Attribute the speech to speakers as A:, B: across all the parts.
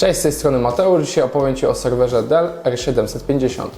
A: Cześć, z tej strony Mateusz. Dzisiaj opowiem Ci o serwerze Dell R750.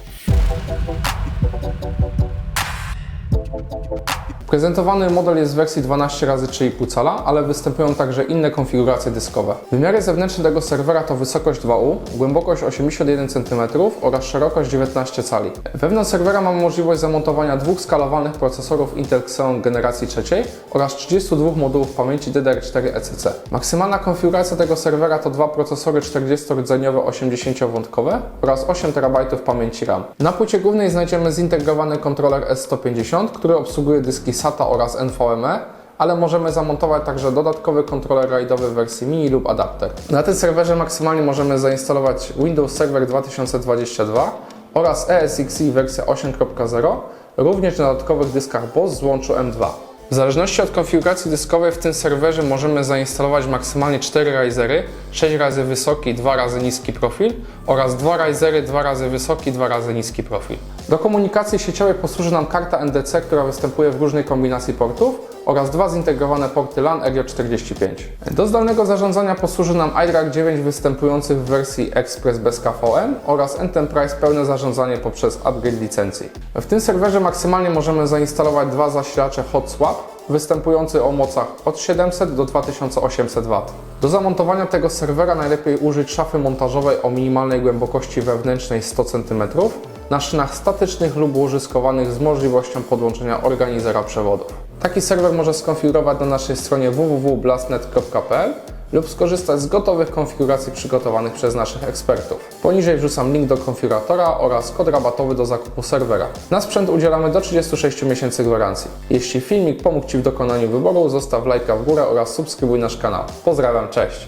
A: Prezentowany model jest w wersji 12 razy 3,5 cala, ale występują także inne konfiguracje dyskowe. Wymiary zewnętrzne tego serwera to wysokość 2U, głębokość 81 cm oraz szerokość 19 cali. Wewnątrz serwera mamy możliwość zamontowania dwóch skalowanych procesorów Intel Xeon generacji trzeciej oraz 32 modułów pamięci DDR4 ECC. Maksymalna konfiguracja tego serwera to dwa procesory 40-rdzeniowe 80-wątkowe oraz 8 TB pamięci RAM. Na płycie głównej znajdziemy zintegrowany kontroler S150, który obsługuje dyski SATA oraz NVMe, ale możemy zamontować także dodatkowy kontroler rajdowy w wersji mini lub adapter. Na tym serwerze maksymalnie możemy zainstalować Windows Server 2022 oraz ESXi wersja 8.0, również na dodatkowych dyskach BOSS z łączu M2. W zależności od konfiguracji dyskowej w tym serwerze możemy zainstalować maksymalnie 4 risery, 6 razy wysoki, 2 razy niski profil oraz 2 risery, 2 razy wysoki, 2 razy niski profil. Do komunikacji sieciowej posłuży nam karta NDC, która występuje w różnej kombinacji portów oraz dwa zintegrowane porty LAN RJ45. Do zdalnego zarządzania posłuży nam iDRAC 9 występujący w wersji Express bez KVM oraz Enterprise pełne zarządzanie poprzez upgrade licencji. W tym serwerze maksymalnie możemy zainstalować dwa zasilacze Hot Swap występujący o mocach od 700 do 2800 W. Do zamontowania tego serwera najlepiej użyć szafy montażowej o minimalnej głębokości wewnętrznej 100 cm na szynach statycznych lub użyskowanych z możliwością podłączenia organizera przewodów. Taki serwer może skonfigurować na naszej stronie www.blastnet.pl lub skorzystać z gotowych konfiguracji przygotowanych przez naszych ekspertów. Poniżej wrzucam link do konfiguratora oraz kod rabatowy do zakupu serwera. Na sprzęt udzielamy do 36 miesięcy gwarancji. Jeśli filmik pomógł Ci w dokonaniu wyboru, zostaw lajka w górę oraz subskrybuj nasz kanał. Pozdrawiam, cześć!